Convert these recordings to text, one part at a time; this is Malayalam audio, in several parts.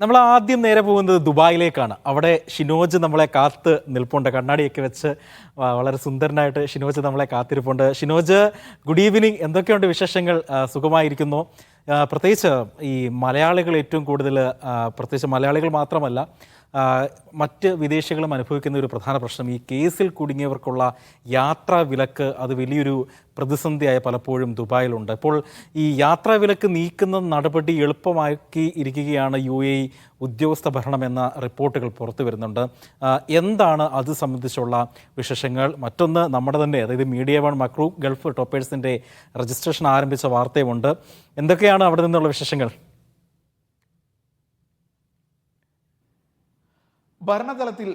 നമ്മൾ ആദ്യം നേരെ പോകുന്നത് ദുബായിലേക്കാണ്. അവിടെ ഷിനോജ് നമ്മളെ കാത്ത് നിൽപ്പുണ്ട്. കണ്ണാടിയൊക്കെ വെച്ച് വളരെ സുന്ദരനായിട്ട് ഷിനോജ് നമ്മളെ കാത്തിരിപ്പുണ്ട്. ഷിനോജ് ഗുഡ് ഈവനിങ് എന്തൊക്കെയുണ്ട് വിശേഷങ്ങൾ? സുഖമായിരിക്കുന്നു. പ്രത്യേകിച്ച് ഈ മലയാളികൾ ഏറ്റവും കൂടുതൽ പ്രത്യേകിച്ച് മലയാളികൾ മാത്രമല്ല മറ്റ് വിദേശികളും അനുഭവിക്കുന്ന ഒരു പ്രധാന പ്രശ്നം. ഈ കേസിൽ കുടുങ്ങിയവർക്കുള്ള യാത്രാ വിലക്ക് അത് വലിയൊരു പ്രതിസന്ധിയായ പലപ്പോഴും ദുബായിലുണ്ട്. അപ്പോൾ ഈ യാത്രാ വിലക്ക് നീക്കുന്ന നടപടി എളുപ്പമാക്കി ഇരിക്കുകയാണ് യു എ ഉദ്യോഗസ്ഥ ഭരണം എന്ന റിപ്പോർട്ടുകൾ പുറത്തു വരുന്നുണ്ട്. എന്താണ് അത് സംബന്ധിച്ചുള്ള വിശേഷങ്ങൾ? മറ്റൊന്ന് നമ്മുടെ തന്നെ അതായത് മീഡിയ വൺ മക്രൂ ഗൾഫ് ടോപ്പേഴ്സിന്റെ രജിസ്ട്രേഷൻ ആരംഭിച്ച വാർത്തയുമുണ്ട്. എന്തൊക്കെയാണ് അവിടെ നിന്നുള്ള വിശേഷങ്ങൾ? ഭരണതലത്തിൽ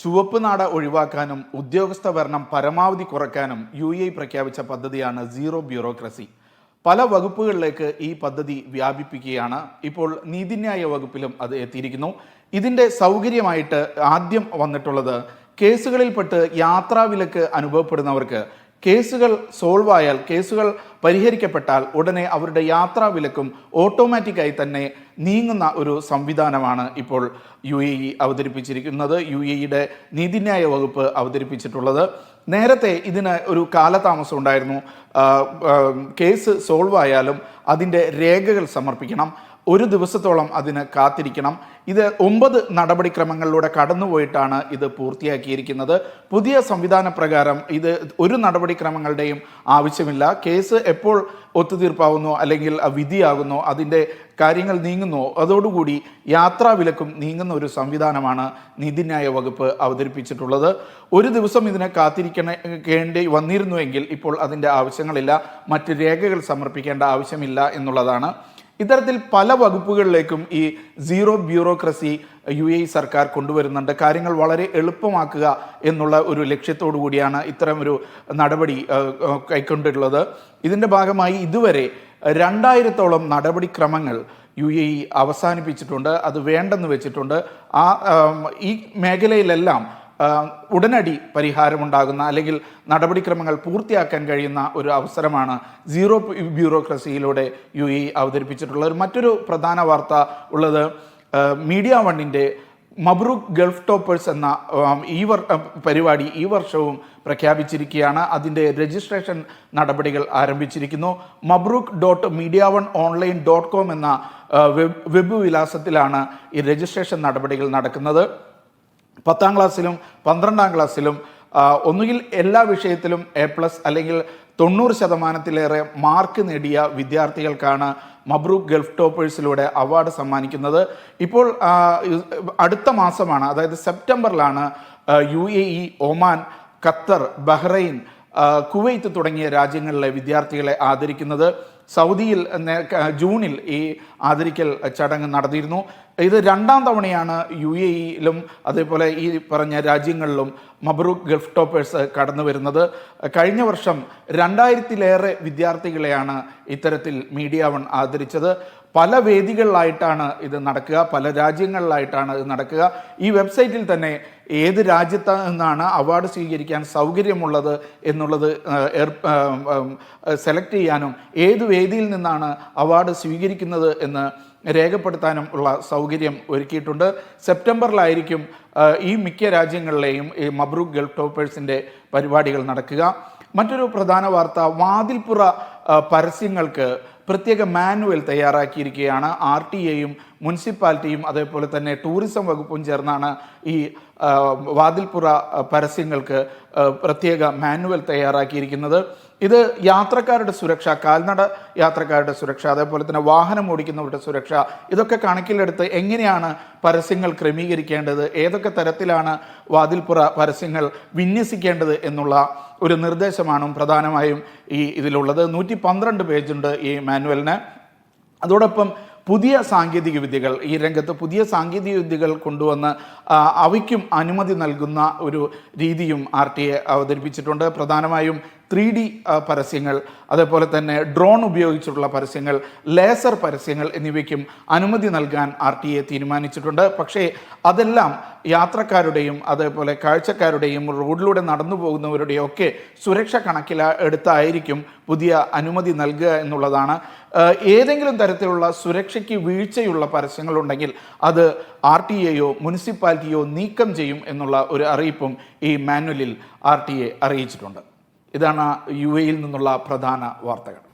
ചുവപ്പ് നാട ഒഴിവാക്കാനും ഉദ്യോഗസ്ഥ ഭരണം പരമാവധി കുറയ്ക്കാനും യു എ പ്രഖ്യാപിച്ച പദ്ധതിയാണ് സീറോ ബ്യൂറോക്രസി. പല വകുപ്പുകളിലേക്ക് ഈ പദ്ധതി വ്യാപിപ്പിക്കുകയാണ്. ഇപ്പോൾ നീതിന്യായ വകുപ്പിലും അത് എത്തിയിരിക്കുന്നു. ഇതിന്റെ സൗകര്യമായിട്ട് ആദ്യം വന്നിട്ടുള്ളത് കേസുകളിൽപ്പെട്ട് യാത്രാവിലക്ക് അനുഭവപ്പെടുന്നവർക്ക് കേസുകൾ സോൾവ് ആയാൽ കേസുകൾ പരിഹരിക്കപ്പെട്ടാൽ ഉടനെ അവരുടെ യാത്രാ വിലക്കും ഓട്ടോമാറ്റിക്കായി തന്നെ നീങ്ങുന്ന ഒരു സംവിധാനമാണ് ഇപ്പോൾ യു എ ഇ അവതരിപ്പിച്ചിരിക്കുന്നത്. യു എ ഇയുടെ നീതിന്യായ വകുപ്പ് അവതരിപ്പിച്ചിട്ടുള്ളത്. നേരത്തെ ഇതിന് ഒരു കാലതാമസം ഉണ്ടായിരുന്നു. കേസ് സോൾവ് ആയാലും അതിന്റെ രേഖകൾ സമർപ്പിക്കണം. ഒരു ദിവസത്തോളം അതിന് കാത്തിരിക്കണം. ഇത് ഒമ്പത് നടപടിക്രമങ്ങളിലൂടെ കടന്നുപോയിട്ടാണ് ഇത് പൂർത്തിയാക്കിയിരിക്കുന്നത്. പുതിയ സംവിധാന പ്രകാരം ഇത് ഒരു നടപടിക്രമങ്ങളുടെയും ആവശ്യമില്ല. കേസ് എപ്പോൾ ഒത്തുതീർപ്പാവുന്നോ അല്ലെങ്കിൽ വിധിയാകുന്നോ അതിന്റെ കാര്യങ്ങൾ നീങ്ങുന്നോ അതോടുകൂടി യാത്രാ വിലക്കും നീങ്ങുന്ന ഒരു സംവിധാനമാണ് നീതിന്യായ വകുപ്പ് അവതരിപ്പിച്ചിട്ടുള്ളത്. ഒരു ദിവസം ഇതിനെ കാത്തിരിക്കേണ്ടി വന്നിരുന്നുവെങ്കിൽ ഇപ്പോൾ അതിന്റെ ആവശ്യങ്ങളില്ല. മറ്റ് രേഖകൾ സമർപ്പിക്കേണ്ട ആവശ്യമില്ല എന്നുള്ളതാണ്. ഇത്തരത്തിൽ പല വകുപ്പുകളിലേക്കും ഈ സീറോ ബ്യൂറോക്രസി യു എ സർക്കാർ കൊണ്ടുവരുന്നുണ്ട്. കാര്യങ്ങൾ വളരെ എളുപ്പമാക്കുക എന്നുള്ള ഒരു ലക്ഷ്യത്തോടു കൂടിയാണ് ഇത്തരം ഒരു നടപടി കൈക്കൊണ്ടിട്ടുള്ളത് ഇതിന്റെ ഭാഗമായി ഇതുവരെ രണ്ടായിരത്തോളം നടപടിക്രമങ്ങൾ യു എ ഇ അവസാനിപ്പിച്ചിട്ടുണ്ട്. അത് വേണ്ടെന്ന് വെച്ചിട്ടുണ്ട്. ആ ഈ മേഖലയിലെല്ലാം ഉടനടി പരിഹാരമുണ്ടാകുന്ന അല്ലെങ്കിൽ നടപടിക്രമങ്ങൾ പൂർത്തിയാക്കാൻ കഴിയുന്ന ഒരു അവസരമാണ് സീറോ ബ്യൂറോക്രസിയിലൂടെ യു ഇ അവതരിപ്പിച്ചിട്ടുള്ളത് ഒരു മറ്റൊരു പ്രധാന വാർത്ത ഉള്ളത്. മീഡിയ വണ്ണിന്റെ മബ്രൂക്ക് ഗൾഫ് ടോപ്പേഴ്സ് എന്ന ഈ വർ പരിപാടി ഈ വർഷവും പ്രഖ്യാപിച്ചിരിക്കുകയാണ്. അതിന്റെ രജിസ്ട്രേഷൻ നടപടികൾ ആരംഭിച്ചിരിക്കുന്നു. മബ്രൂക്ക് dot media one online dot com എന്ന വെബ് വെബ് വിലാസത്തിലാണ് ഈ രജിസ്ട്രേഷൻ നടപടികൾ നടക്കുന്നത്. പത്താം ക്ലാസ്സിലും പന്ത്രണ്ടാം ക്ലാസ്സിലും ഒന്നുകിൽ എല്ലാ വിഷയത്തിലും എ പ്ലസ് അല്ലെങ്കിൽ തൊണ്ണൂറ് ശതമാനത്തിലേറെ മാർക്ക് നേടിയ വിദ്യാർത്ഥികൾക്കാണ് മബ്രൂക്ക് ഗൾഫ് ടോപ്പേഴ്സിലൂടെ അവാർഡ് സമ്മാനിക്കുന്നത്. ഇപ്പോൾ അടുത്ത മാസമാണ് അതായത് സെപ്റ്റംബറിലാണ് U Oman Qatar Bahrain Kuwait തുടങ്ങിയ രാജ്യങ്ങളിലെ വിദ്യാർത്ഥികളെ ആദരിക്കുന്നത് സൗദിയിൽ ജൂണിൽ ഈ ആദരിക്കൽ ചടങ്ങ് നടന്നിരുന്നു. ഇത് രണ്ടാം തവണയാണ് യു എ ഇയിലും അതേപോലെ ഈ പറഞ്ഞ രാജ്യങ്ങളിലും മബ്രൂക്ക് ഗൾഫ് ടോപ്പേഴ്സ് കടന്നു വരുന്നത്. കഴിഞ്ഞ വർഷം രണ്ടായിരത്തിലേറെ വിദ്യാർത്ഥികളെയാണ് ഇത്തരത്തിൽ മീഡിയ വൺ ആദരിച്ചത്. പല വേദികളിലായിട്ടാണ് ഇത് നടക്കുക പല രാജ്യങ്ങളിലായിട്ടാണ് ഇത് നടക്കുക. ഈ വെബ്സൈറ്റിൽ തന്നെ ഏത് രാജ്യത്ത് നിന്നാണ് അവാർഡ് സ്വീകരിക്കാൻ സൗകര്യമുള്ളത് എന്നുള്ളത് സെലക്ട് ചെയ്യാനും ഏത് വേദിയിൽ നിന്നാണ് അവാർഡ് സ്വീകരിക്കുന്നത് എന്ന് രേഖപ്പെടുത്താനും ഉള്ള സൗകര്യം ഒരുക്കിയിട്ടുണ്ട്. സെപ്റ്റംബറിലായിരിക്കും ഈ മിക്ക രാജ്യങ്ങളിലെയും ഈ മബ്രൂക്ക് ഗൾഫ് ടോപ്പേഴ്സിന്റെ പരിപാടികൾ നടക്കുക. മറ്റൊരു പ്രധാന വാർത്ത വാതിൽപ്പുറ പരസ്യങ്ങൾക്ക് പ്രത്യേക മാനുവൽ തയ്യാറാക്കിയിരിക്കുകയാണ് ആർ ടി എയും മുനിസിപ്പാലിറ്റിയും അതേപോലെ തന്നെ ടൂറിസം വകുപ്പും ചേർന്നാണ് ഈ വാതിൽപ്പുറ പരസ്യങ്ങൾക്ക് പ്രത്യേക മാനുവൽ തയ്യാറാക്കിയിരിക്കുന്നത്. ഇത് യാത്രക്കാരുടെ സുരക്ഷ കാൽനട യാത്രക്കാരുടെ സുരക്ഷ അതേപോലെ തന്നെ വാഹനം ഓടിക്കുന്നവരുടെ സുരക്ഷ ഇതൊക്കെ കണക്കിലെടുത്ത് എങ്ങനെയാണ് പരസ്യങ്ങൾ ക്രമീകരിക്കേണ്ടത് ഏതൊക്കെ തരത്തിലാണ് വാതിൽപ്പുറ പരസ്യങ്ങൾ വിന്യസിക്കേണ്ടത് എന്നുള്ള ഒരു നിർദ്ദേശമാണ് പ്രധാനമായും ഈ ഇതിലുള്ളത്. നൂറ്റി പന്ത്രണ്ട് പേജുണ്ട് ഈ മാനുവലിന്. അതോടൊപ്പം പുതിയ സാങ്കേതിക വിദ്യകൾ ഈ രംഗത്ത് പുതിയ സാങ്കേതിക വിദ്യകൾ കൊണ്ടുവന്ന് അവയ്ക്കും അനുമതി നൽകുന്ന ഒരു രീതിയും ആർ ടി എ അവതരിപ്പിച്ചിട്ടുണ്ട്. പ്രധാനമായും ത്രീ ഡി പരസ്യങ്ങൾ അതേപോലെ തന്നെ ഡ്രോൺ ഉപയോഗിച്ചിട്ടുള്ള പരസ്യങ്ങൾ ലേസർ പരസ്യങ്ങൾ എന്നിവയ്ക്കും അനുമതി നൽകാൻ ആർ ടി എ തീരുമാനിച്ചിട്ടുണ്ട്. പക്ഷേ അതെല്ലാം യാത്രക്കാരുടെയും അതേപോലെ കാഴ്ചക്കാരുടെയും റോഡിലൂടെ നടന്നു പോകുന്നവരുടെയും ഒക്കെ സുരക്ഷ കണക്കിലെടുത്തായിരിക്കും പുതിയ അനുമതി നൽകുക എന്നുള്ളതാണ്. ഏതെങ്കിലും തരത്തിലുള്ള സുരക്ഷയ്ക്ക് വീഴ്ചയുള്ള പരസ്യങ്ങളുണ്ടെങ്കിൽ അത് ആർ ടി എയോ മുനിസിപ്പാലിറ്റിയോ നീക്കം ചെയ്യും എന്നുള്ള ഒരു അറിയിപ്പും ഈ മാനുവലിൽ ആർ ടി എ അറിയിച്ചിട്ടുണ്ട്. ഇതാണ് യു എയിൽ നിന്നുള്ള പ്രധാന വാർത്തകൾ.